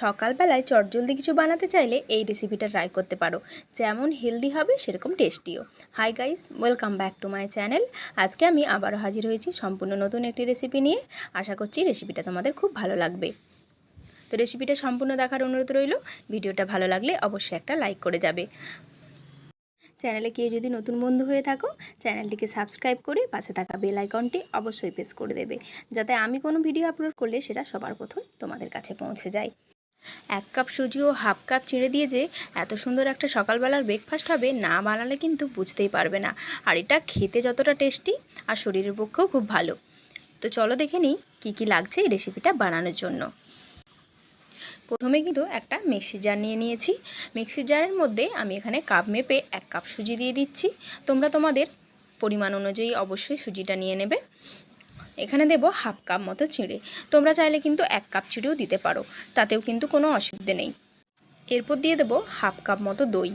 সকালবেলায় চটজলদি কিছু বানাতে চাইলে এই রেসিপিটা ট্রাই করতে পারো। যেমন হেলদি হবে, সেরকম টেস্টিও hi guys welcome back to my channel আজকে আমি আবারও হাজির হয়েছি সম্পূর্ণ নতুন একটি রেসিপি নিয়ে। আশা করছি রেসিপিটা তোমাদের খুব ভালো লাগবে। তো রেসিপিটা সম্পূর্ণ দেখার অনুরোধ রইল। ভিডিওটা ভালো লাগলে অবশ্যই একটা লাইক করে যাবে। চ্যানেলে কেউ যদি নতুন বন্ধু হয়ে থাকো চ্যানেলটিকে সাবস্ক্রাইব করে পাশে থাকা বেল আইকনটি অবশ্যই প্রেস করে দেবে। যাতে আমি কোনো ভিডিও আপলোড করলে সেটা সবার প্রথম তোমাদের কাছে পৌঁছে যায়। এক কাপ সুজি ও হাফ কাপ চিঁড়ে দিয়ে যে এত সুন্দর একটা সকালবেলার ব্রেকফাস্ট হবে, না বানালে কিন্তু বুঝতেই পারবে না। আর এটা খেতে যতটা টেস্টি আর শরীরের পক্ষেও খুব ভালো। তো চলো দেখে নিই কী কী লাগছে এই রেসিপিটা বানানোর জন্য। প্রথমে কিন্তু একটা মিক্সি জার নিয়ে নিয়েছি। মিক্সি জারের মধ্যে আমি এখানে কাপ মেপে এক কাপ সুজি দিয়ে দিচ্ছি। তোমরা তোমাদের পরিমাণ অনুযায়ী অবশ্যই সুজিটা নিয়ে নেবে। এখানে দেব হাফ কাপ মতো চিঁড়ে। তোমরা চাইলে কিন্তু এক কাপ চিঁড়েও দিতে পারো, তাতেও কিন্তু কোনো অসুবিধে নেই। এরপর দিয়ে দেব হাফ কাপ মতো দই।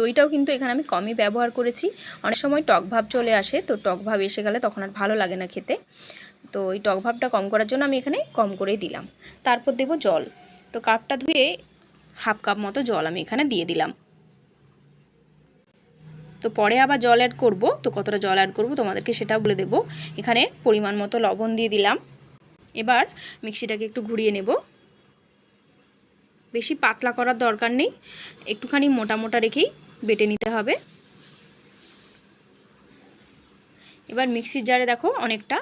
দইটাও কিন্তু এখানে আমি কমই ব্যবহার করেছি। অনেক সময় টক ভাব চলে আসে, তো টক ভাব এসে গেলে তখন আর ভালো লাগে না খেতে। তো ওই টক ভাবটা কম করার জন্য আমি এখানে কম করেই দিলাম। তারপর দেব জল। তো কাপটা ধুয়ে হাফ কাপ মতো জল আমি এখানে দিয়ে দিলাম। তো পরে আবার জল অ্যাড করব। তো কতটা জল অ্যাড করব তোমাদেরকে সেটা বলে দেব। এখানে পরিমাণ মতো লবণ দিয়ে দিলাম। এবার মিক্সিটাকে একটু ঘুরিয়ে নেব। বেশি পাতলা করার দরকার নেই। একটুখানি মোটা মোটা রেখেই বেটে নিতে হবে। এবার মিক্সির জারে দেখো অনেকটা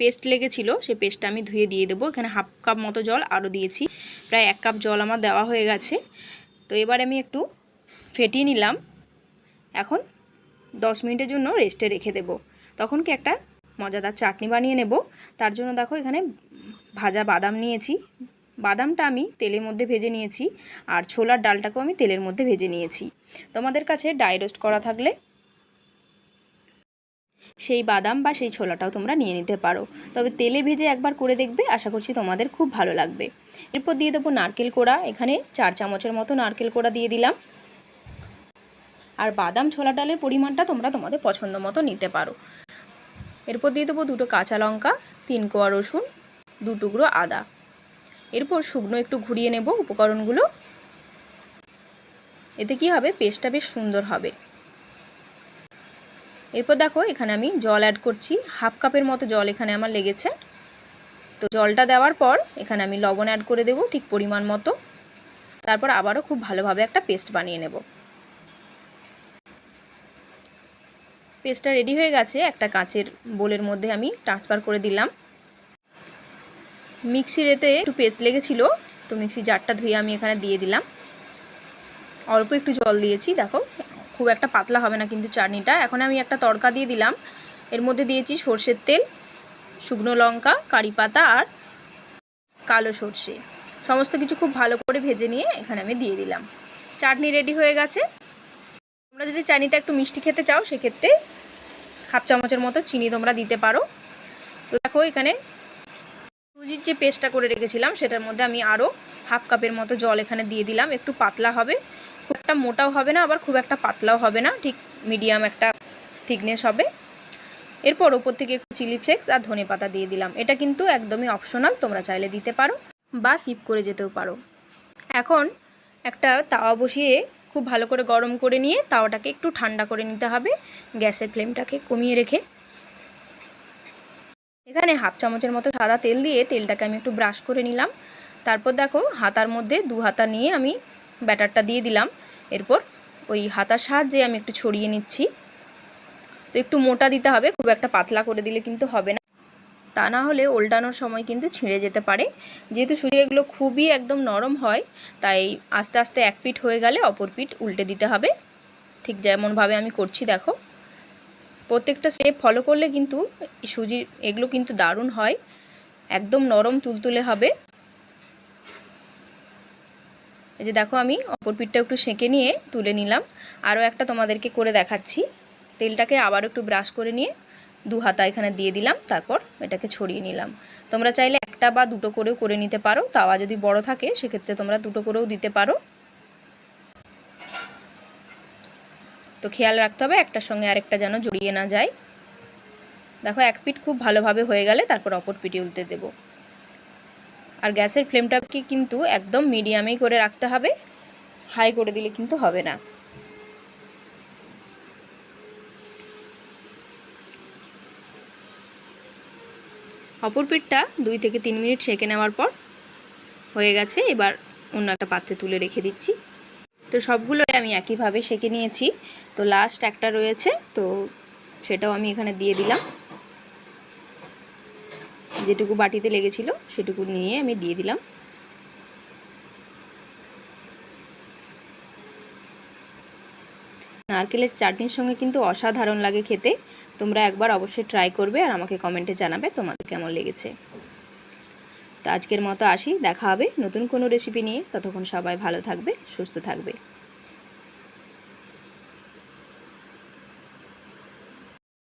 পেস্ট লেগেছিলো। সেই পেস্টটা আমি ধুয়ে দিয়ে দেবো। এখানে হাফ কাপ মতো জল আরও দিয়েছি। প্রায় এক কাপ জল আমার দেওয়া হয়ে গেছে। তো এবার আমি একটু ফেটিয়ে নিলাম। এখন দশ মিনিটের জন্য রেস্টে রেখে দেব। তখন কি একটা মজাদার চাটনি বানিয়ে নেব। তার জন্য দেখো এখানে ভাজা বাদাম নিয়েছি। বাদামটা আমি তেলের মধ্যে ভেজে নিয়েছি আর ছোলার ডালটাকেও আমি তেলের মধ্যে ভেজে নিয়েছি। তোমাদের কাছে ডাই রোস্ট করা থাকলে সেই বাদাম বা সেই ছোলাটাও তোমরা নিয়ে নিতে পারো। তবে তেলে ভেজে একবার করে দেখবে, আশা করছি তোমাদের খুব ভালো লাগবে। এরপর দিয়ে দেবো নারকেল কোড়া। এখানে চার চামচের মতো নারকেল কোড়া দিয়ে দিলাম। আর বাদাম ছোলা ডালের পরিমাণটা তোমরা তোমাদের পছন্দ মতো নিতে পারো। এরপর দিয়ে দেবো দুটো কাঁচা লঙ্কা, তিন কোয়া রসুন, দু টুকরো আদা। এরপর শুকনো একটু ঘুরিয়ে নেব উপকরণগুলো। এতে কি হবে? পেস্টটা বেশ সুন্দর হবে। এরপর দেখো, এখানে আমি জল অ্যাড করছি। হাফ কাপের মতো জল এখানে আমার লেগেছে। তো জলটা দেওয়ার পর এখানে আমি লবণ অ্যাড করে দেব ঠিক পরিমাণ মতো। তারপর আবারও খুব ভালোভাবে একটা পেস্ট বানিয়ে নেব। পেস্টটা রেডি হয়ে গেছে, একটা কাঁচের বোলের মধ্যে আমি ট্রান্সফার করে দিলাম। মিক্সির এতে একটু পেস্ট লেগেছিলো, তো মিক্সি জারটা ধুয়ে আমি এখানে দিয়ে দিলাম। অল্প একটু জল দিয়েছি, দেখো, খুব একটা পাতলা হবে না কিন্তু চাটনিটা। এখন আমি একটা তড়কা দিয়ে দিলাম। এর মধ্যে দিয়েছি সর্ষের তেল, শুকনো লঙ্কা, কারি পাতা আর কালো সর্ষে। সমস্ত কিছু খুব ভালো করে ভেজে নিয়ে এখানে আমি দিয়ে দিলাম। চাটনি রেডি হয়ে গেছে। তোমরা যদি চাটনিটা একটু মিষ্টি খেতে চাও, সেক্ষেত্রে হাফ চামচের মতো চিনি তোমরা দিতে পারো। তো দেখো এখানে সুজির যে পেস্টটা করে রেখেছিলাম, সেটার মধ্যে আমি আরও হাফ কাপের মতো জল এখানে দিয়ে দিলাম। একটু পাতলা হবে। খুব একটা মোটাও হবে না, আবার খুব একটা পাতলাও হবে না। ঠিক মিডিয়াম একটা থিকনেস হবে। এরপর ওপর থেকে একটু চিলি ফ্লেক্স আর ধনে পাতা দিয়ে দিলাম। এটা কিন্তু একদমই অপশনাল তোমরা চাইলে দিতে পারো বা সিপ করে যেতেও পারো। এখন একটা তাওয়া বসিয়ে খুব ভালো করে গরম করে নিয়ে তাওয়াটাকে একটু ঠান্ডা করে নিতে হবে। গ্যাসের ফ্লেমটাকে কমিয়ে রেখে। এখানে হাফ চামচের মতো সাদা তেল দিয়ে তেলটাকে আমি একটু ব্রাশ করে নিলাম। তারপর দেখো হাতার মধ্যে দু হাতা নিয়ে আমি ব্যাটারটা দিয়ে দিলাম। এরপর ওই হাতার সাহায্যে আমি একটু ছড়িয়ে নিচ্ছি। তো একটু মোটা দিতে হবে, খুব একটা পাতলা করে দিলে কিন্তু হবে না। তা না হলে ওল্টানোর সময় কিন্তু ছিঁড়ে যেতে পারে। যেহেতু সুজি এগুলো খুবই একদম নরম হয়, তাই আস্তে আস্তে এক পিঠ হয়ে গেলে অপর পিঠ উল্টে দিতে হবে। ঠিক যেমনভাবে আমি করছি, দেখো। প্রত্যেকটা স্টেপ ফলো করলে কিন্তু সুজির এগুলো কিন্তু দারুণ হয়। একদম নরম তুলতুলে হবে। এই যে দেখো আমি অপর পিঠটা একটু সেঁকে নিয়ে তুলে নিলাম। আরও একটা তোমাদেরকে করে দেখাচ্ছি। তেলটাকে আবার একটু ব্রাশ করে নিয়ে দু হাতা এখানে দিয়ে দিলাম, তারপর এটাকে ছড়িয়ে নিলাম। তোমরা চাইলে একটা বা দুটো করেও করে নিতে পারো, তাওয়া যদি বড় থাকে, সেক্ষেত্রে তোমরা দুটো করেও দিতে পারো। তো খেয়াল রাখতে হবে, একটার সঙ্গে আরেকটা যেন জড়িয়ে না যায়। দেখো, এক পিঠ খুব ভালোভাবে হয়ে গেলে তারপর অপর পিঠে উল্টে দেব। আর গ্যাসের ফ্লেমটাকে কিন্তু একদম মিডিয়ামেই করে রাখতে হবে, হাই করে দিলে কিন্তু হবে না। অপর পিঠটা দুই থেকে তিন মিনিট সেঁকে নেওয়ার পর হয়ে গেছে। এবার অন্য একটা পাত্রে তুলে রেখে দিচ্ছি। তো সবগুলোই আমি একইভাবে সেঁকে নিয়েছি। তো লাস্ট একটা রয়েছে, তো সেটাও আমি এখানে দিয়ে দিলাম। যেটুকু বাটিতে লেগেছিল সেটুকু নিয়ে আমি দিয়ে দিলাম। নারকেলের চাটনির সঙ্গে কিন্তু অসাধারণ লাগে খেতে। তোমরা একবার অবশ্যই ট্রাই করবে আর আমাকে কমেন্টে জানাবে তোমাদের কেমন লেগেছে। তো আজকের মতো আসি, দেখা হবে নতুন কোনো রেসিপি নিয়ে। ততক্ষণ সবাই ভালো থাকবে, সুস্থ থাকবে।